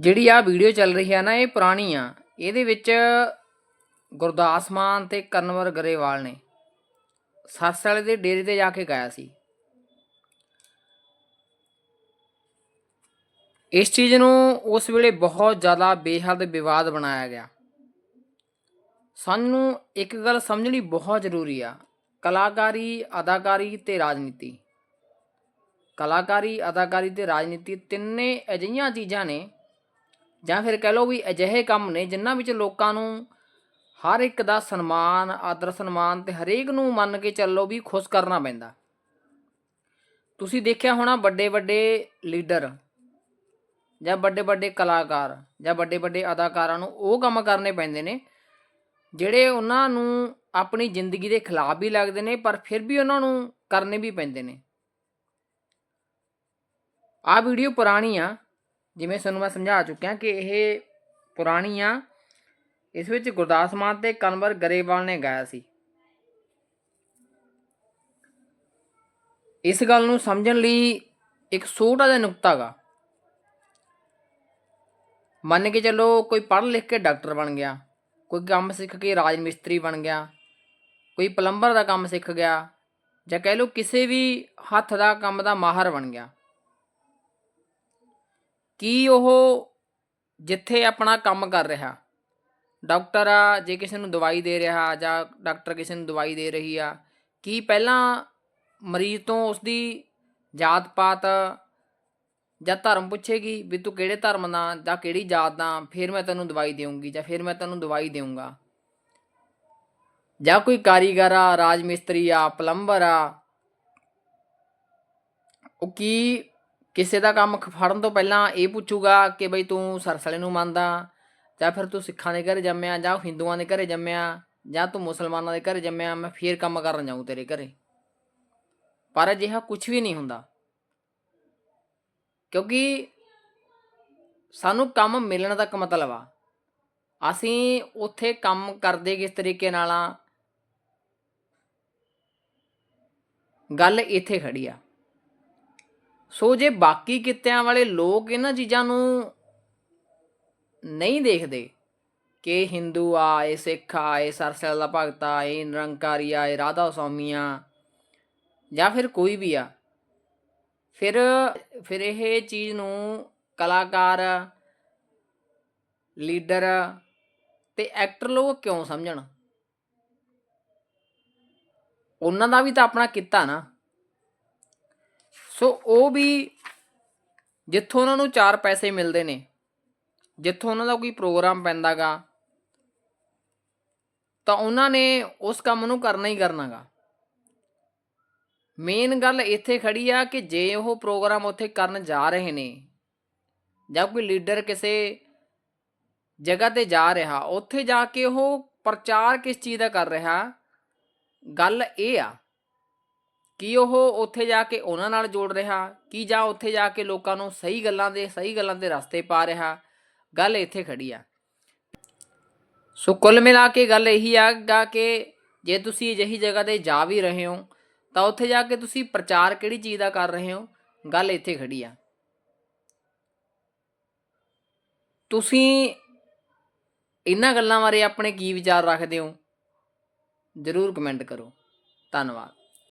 ਜਿਹੜੀ ਆ ਵੀਡੀਓ ਚੱਲ ਰਹੀ ਆ ਨਾ, ਇਹ ਪੁਰਾਣੀ ਆ। ਇਹਦੇ ਵਿੱਚ ਗੁਰਦਾਸ ਮਾਨ ਤੇ ਕਰਨਵਰ ਗਰੇਵਾਲ ਨੇ ਸੱਸ ਵਾਲੇ ਦੇ ਡੇਰੇ ਤੇ ਜਾ ਕੇ ਗਾਇਆ ਸੀ। ਇਸ ਚੀਜ਼ ਨੂੰ ਉਸ ਵੇਲੇ ਬਹੁਤ ਜ਼ਿਆਦਾ ਬੇਹੱਦ ਵਿਵਾਦ ਬਣਾਇਆ ਗਿਆ। ਸਾਨੂੰ ਇੱਕ ਗੱਲ ਸਮਝਣੀ ਬਹੁਤ ਜ਼ਰੂਰੀ ਆ। ਕਲਾਕਾਰੀ, ਅਦਾਕਾਰੀ ਤੇ ਰਾਜਨੀਤੀ। ਕਲਾਕਾਰੀ, ਅਦਾਕਾਰੀ ਤੇ ਰਾਜਨੀਤੀ ਤਿੰਨੇ ਅਜਿਹੀਆਂ ਚੀਜ਼ਾਂ ਨੇ ਜਾਂ ਫਿਰ ਕਹਿ ਲਓ ਵੀ ਅਜਿਹੇ ਕੰਮ ਨੇ ਜਿਨ੍ਹਾਂ ਵਿੱਚ ਲੋਕਾਂ ਨੂੰ ਹਰ ਇੱਕ ਦਾ ਸਨਮਾਨ, ਆਦਰ ਸਨਮਾਨ ਤੇ ਹਰੇਕ ਨੂੰ ਮੰਨ ਕੇ ਚੱਲੋ ਵੀ ਖੁਸ਼ ਕਰਨਾ ਪੈਂਦਾ। ਤੁਸੀਂ ਦੇਖਿਆ ਹੋਣਾ ਵੱਡੇ ਵੱਡੇ ਲੀਡਰ ਜਾਂ ਵੱਡੇ ਵੱਡੇ ਕਲਾਕਾਰ ਜਾਂ ਵੱਡੇ ਵੱਡੇ ਅਦਾਕਾਰਾਂ ਨੂੰ ਉਹ ਕੰਮ ਕਰਨੇ ਪੈਂਦੇ ਨੇ, ਜਿਹੜੇ ਉਹਨਾਂ ਨੂੰ ਆਪਣੀ ਜ਼ਿੰਦਗੀ ਦੇ ਖਿਲਾਫ ਵੀ ਲੱਗਦੇ ਨੇ, ਪਰ ਫਿਰ ਵੀ ਉਹਨਾਂ ਨੂੰ ਕਰਨੇ ਵੀ ਪੈਂਦੇ ਨੇ। ਆ ਵੀਡੀਓ ਪੁਰਾਣੀ ਆ। ਜਿਵੇਂ ਤੁਹਾਨੂੰ ਮੈਂ ਸਮਝਾ ਚੁੱਕਿਆ ਕਿ ਇਹ ਪੁਰਾਣੀ ਆ ਇਸ ਵਿੱਚ ਗੁਰਦਾਸ ਮਾਨ ਤੇ ਕਨਵਰ ਗਰੇਵਾਲ ਨੇ ਗਾਇਆ ਸੀ। ਇਸ ਗੱਲ ਨੂੰ ਸਮਝਣ ਲਈ ਇੱਕ ਛੋਟਾ ਜਿਹਾ ਨੁਕਤਾ ਗਾ ਮੰਨ ਕੇ ਚੱਲੋ ਕੋਈ ਪੜ੍ਹ ਲਿਖ ਕੇ ਡਾਕਟਰ ਬਣ ਗਿਆ, ਕੋਈ ਕੰਮ ਸਿੱਖ ਕੇ ਰਾਜ ਮਿਸਤਰੀ ਬਣ ਗਿਆ, ਕੋਈ ਪਲੰਬਰ ਦਾ ਕੰਮ ਸਿੱਖ ਗਿਆ ਜਾਂ ਕਹਿ ਲਓ ਕਿਸੇ ਵੀ ਹੱਥ ਦਾ ਕੰਮ ਦਾ ਮਾਹਰ ਬਣ ਗਿਆ। ਕੀ ਉਹ ਜਿੱਥੇ ਆਪਣਾ ਕੰਮ ਕਰ ਰਿਹਾ? ਡਾਕਟਰ ਆ, ਜੇ ਕਿਸੇ ਨੂੰ ਦਵਾਈ ਦੇ ਰਿਹਾ ਜਾਂ ਡਾਕਟਰ ਕਿਸੇ ਨੂੰ ਦਵਾਈ ਦੇ ਰਹੀ ਆ, ਕੀ ਪਹਿਲਾਂ ਮਰੀਜ਼ ਤੋਂ ਉਸਦੀ ਜਾਤ ਪਾਤ ਜਾਂ ਧਰਮ ਪੁੱਛੇਗੀ ਵੀ ਤੂੰ ਕਿਹੜੇ ਧਰਮ ਦਾ ਜਾਂ ਕਿਹੜੀ ਜਾਤ ਦਾ, ਫਿਰ ਮੈਂ ਤੈਨੂੰ ਦਵਾਈ ਦੇਵਾਂਗੀ ਜਾਂ ਫਿਰ ਮੈਂ ਤੈਨੂੰ ਦਵਾਈ ਦੇਵਾਂਗਾ ਜਾਂ ਕੋਈ ਕਾਰੀਗਰ ਆ, ਰਾਜ ਮਿਸਤਰੀ ਆ, ਪਲੰਬਰ ਆ, ਉਹ ਕੀ ਕਿਸੇ ਦਾ ਕੰਮ ਫੜਨ ਤੋਂ ਪਹਿਲਾਂ ਇਹ ਪੁੱਛੂਗਾ ਕਿ ਬਈ ਤੂੰ ਸਰਸਲੇ ਨੂੰ ਮੰਨਦਾ, ਜਾਂ ਫਿਰ ਤੂੰ ਸਿੱਖਾਂ ਦੇ ਘਰੇ ਜੰਮਿਆ, ਜਾਂ ਹਿੰਦੂਆਂ ਦੇ ਘਰੇ ਜੰਮਿਆ, ਜਾਂ ਤੂੰ ਮੁਸਲਮਾਨਾਂ ਦੇ ਘਰੇ ਜੰਮਿਆ, ਮੈਂ ਫੇਰ ਕੰਮ ਕਰਨ ਜਾਊਂ ਤੇਰੇ ਘਰੇ। ਪਰ ਅਜਿਹਾ ਕੁਝ ਵੀ ਨਹੀਂ ਹੁੰਦਾ। ਕਿਉਂਕਿ ਸਾਨੂੰ ਕੰਮ ਮਿਲਣ ਤੱਕ ਮਤਲਬ ਆ। ਅਸੀਂ ਉੱਥੇ ਕੰਮ ਕਰਦੇ ਕਿਸ ਤਰੀਕੇ ਨਾਲ ਆ। ਗੱਲ ਇੱਥੇ ਖੜੀ ਆ। ਸੋ ਜੇ ਬਾਕੀ ਕਿੱਤਿਆਂ ਵਾਲੇ ਲੋਕ ਇਹਨਾਂ ਚੀਜ਼ਾਂ ਨੂੰ ਨਹੀਂ ਦੇਖਦੇ ਕਿ ਹਿੰਦੂ ਆ, ਇਹ ਸਿੱਖ ਆ, ਇਹ ਸਰਸਲ ਦਾ ਭਗਤ ਆ, ਇਹ ਨਿਰੰਕਾਰੀ ਆ, ਇਹ ਰਾਧਾ ਸਵਾਮੀ ਆ ਜਾਂ ਫਿਰ ਕੋਈ ਵੀ ਆ, ਫਿਰ ਫਿਰ ਇਹ ਚੀਜ਼ ਨੂੰ ਕਲਾਕਾਰ, ਲੀਡਰ ਤੇ ਐਕਟਰ ਲੋਕ ਕਿਉਂ ਸਮਝਣ? ਉਹਨਾਂ ਦਾ ਵੀ ਤਾਂ ਆਪਣਾ ਕਿੱਤਾ ਨਾ। ਸੋ ਉਹ ਵੀ ਜਿੱਥੋਂ ਉਹਨਾਂ ਨੂੰ ਚਾਰ ਪੈਸੇ ਮਿਲਦੇ ਨੇ, ਜਿੱਥੋਂ ਉਹਨਾਂ ਦਾ ਕੋਈ ਪ੍ਰੋਗਰਾਮ ਪੈਂਦਾਗਾ, ਤਾਂ ਉਹਨਾਂ ਨੇ ਉਸ ਕੰਮ ਨੂੰ ਕਰਨਾ ਹੀ ਕਰਨਾਗਾ। ਮੇਨ ਗੱਲ ਇੱਥੇ ਖੜੀ ਆ ਕਿ ਜੇ ਉਹ ਪ੍ਰੋਗਰਾਮ ਉੱਥੇ ਕਰਨ ਜਾ ਰਹੇ ਨੇ, ਜਾਂ ਕੋਈ ਲੀਡਰ ਕਿਸੇ ਜਗ੍ਹਾ ਤੇ ਜਾ ਰਿਹਾ, ਉੱਥੇ ਜਾ ਕੇ ਉਹ ਪ੍ਰਚਾਰ ਕਿਸ ਚੀਜ਼ ਦਾ ਕਰ ਰਿਹਾ, ਗੱਲ ਇਹ ਆ ਕੀ ਉਹ ਉੱਥੇ ਜਾ ਕੇ ਉਹਨਾਂ ਨਾਲ ਜੋੜ ਰਿਹਾ? ਕੀ ਜਾਂ ਉੱਥੇ ਜਾ ਕੇ ਲੋਕਾਂ ਨੂੰ ਸਹੀ ਗੱਲਾਂ ਦੇ, ਸਹੀ ਗੱਲਾਂ ਦੇ ਰਸਤੇ ਪਾ ਰਿਹਾ? ਗੱਲ ਇੱਥੇ ਖੜੀ ਆ। ਸੋ ਕੁੱਲ ਮਿਲਾ ਕੇ ਗੱਲ ਇਹੀ ਆਗਾ ਕਿ ਜੇ ਤੁਸੀਂ ਅਜਿਹੀ ਜਗ੍ਹਾ ਤੇ ਜਾ ਵੀ ਰਹੇ ਹੋ, ਤਾਂ ਉੱਥੇ ਜਾ ਕੇ ਤੁਸੀਂ ਪ੍ਰਚਾਰ ਕਿਹੜੀ ਚੀਜ਼ ਦਾ ਕਰ ਰਹੇ ਹੋ? ਗੱਲ ਇੱਥੇ ਖੜੀ ਆ। ਤੁਸੀਂ ਇਹਨਾਂ ਗੱਲਾਂ ਬਾਰੇ ਆਪਣੇ ਕੀ ਵਿਚਾਰ ਰੱਖਦੇ ਹੋ? ਜ਼ਰੂਰ ਕਮੈਂਟ ਕਰੋ। ਧੰਨਵਾਦ।